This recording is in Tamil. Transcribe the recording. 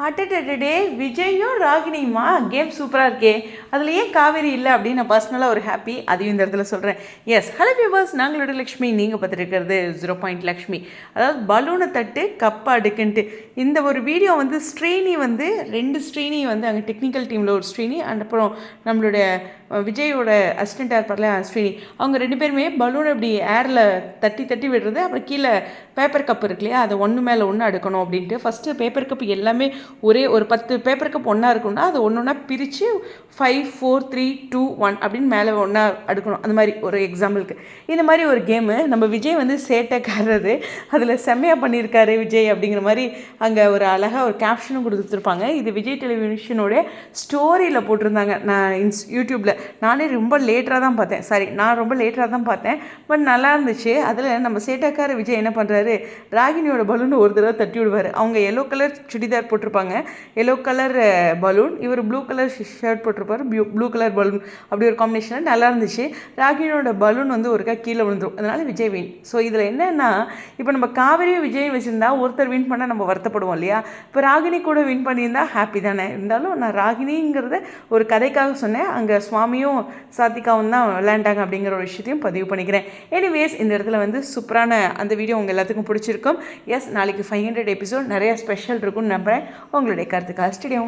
அட்டே விஜயும் ராகினியுமா கேம் சூப்பராக இருக்கே. அதில் ஏன் காவேரி இல்லை அப்படின்னு நான் பர்சனலாக ஒரு ஹாப்பி அதையும் இந்த இடத்துல சொல்கிறேன் எஸ் ஹலோ வியூவர்ஸ் நாங்களோட லக்ஷ்மி. நீங்கள் பார்த்துருக்கிறது ஜீரோ பாயிண்ட் லக்ஷ்மி. அதாவது பலூனை தட்டு கப்பா அடுக்குன்ட்டு. இந்த ஒரு வீடியோ வந்து ஸ்ரீனி வந்து ரெண்டு ஸ்ரீனி வந்து அங்கே டெக்னிக்கல் டீமில் ஒரு ஸ்ரீனி அண்ட் அப்புறம் நம்மளுடைய விஜயோட அசிஸ்டண்ட்டாக இருப்பார்ல ஸ்ரீனி. அவங்க ரெண்டு பேருமே பலூனை அப்படி ஏரில் தட்டி தட்டி விடுறது. அப்புறம் கீழே பேப்பர் கப் இருக்கு இல்லையா? அதை ஒன்று மேலே ஒன்று அடுக்கணும் அப்படின்ட்டு. ஃபஸ்ட்டு பேப்பர் கப் எல்லாமே ஒரே ஒரு பத்து பேப்பர் கப் ஒன்றா இருக்கும்னா அது ஒன்று ஒன்றா பிரித்து five four three two one அப்படின்னு மேலே ஒன்றா அடுக்கணும். அந்த மாதிரி ஒரு எக்ஸாம்பிளுக்கு இந்த மாதிரி ஒரு கேமு நம்ம விஜய் வந்து சேட்டைக்காரரு. அதில் செம்மையாக பண்ணியிருக்காரு விஜய் அப்படிங்கிற மாதிரி அங்கே ஒரு அழகாக ஒரு கேப்ஷனும் கொடுத்துருப்பாங்க. இது விஜய் டெலிவிஷனோட ஸ்டோரியில் போட்டிருந்தாங்க. நான் இன்ஸ் யூடியூப்பில் நானே ரொம்ப லேட்டாக தான் பார்த்தேன். சாரி நான் ரொம்ப லேட்டாக தான் பார்த்தேன். பட் நல்லா இருந்துச்சு. அதில் நம்ம சேட்டைக்கார விஜய் என்ன பண்ணுறாரு ராகினியோட பலூன் ஒரு தடவை தட்டி விடுவார். அவங்க எல்லோ கலர் சுடிதார் போட்டிருப்பாங்க. எல்லோ கலர் பலூன் இவர் ப்ளூ கலர் ஷர்ட் போட்டிருப்பார். ப்ளூ ப்ளூ கலர் பலூன் அப்படி ஒரு காம்பினேஷன் நல்லா இருந்துச்சு. ராகினியோட பலூன் வந்து ஒருக்கா கீழே விழுந்துரும். அதனால் விஜய் வின் ஸோ இதில் என்னென்னா இப்போ நம்ம காவிரியும் விஜயும் வச்சுருந்தா ஒருத்தர் வின் பண்ணால் நம்ம வருத்தப்படுவோம் இல்லையா? இப்போ ராகினி கூட வின் பண்ணியிருந்தால் ஹாப்பி தானே? இருந்தாலும் நான் ராகினிங்கிறத ஒரு கதைக்காக சொன்னேன். அங்கே சுவாமியும் சாத்திகாவும் தான் விளையாண்டாங்க அப்படிங்கிற ஒரு விஷயத்தையும் பதிவு பண்ணிக்கிறேன். எனிவேஸ் இந்த இடத்துல வந்து சூப்பரான அந்த வீடியோ உங்கள் எல்லாத்துக்கும் பிடிச்சிருக்கும். எஸ் நாளைக்கு ஃபைவ் ஹண்ட்ரட் எபிசோட் நிறைய ஸ்பெஷல் இருக்கும்னு நம்புகிறேன் உங்களுடைய கருத்துக்காக ஸ்டுடியோ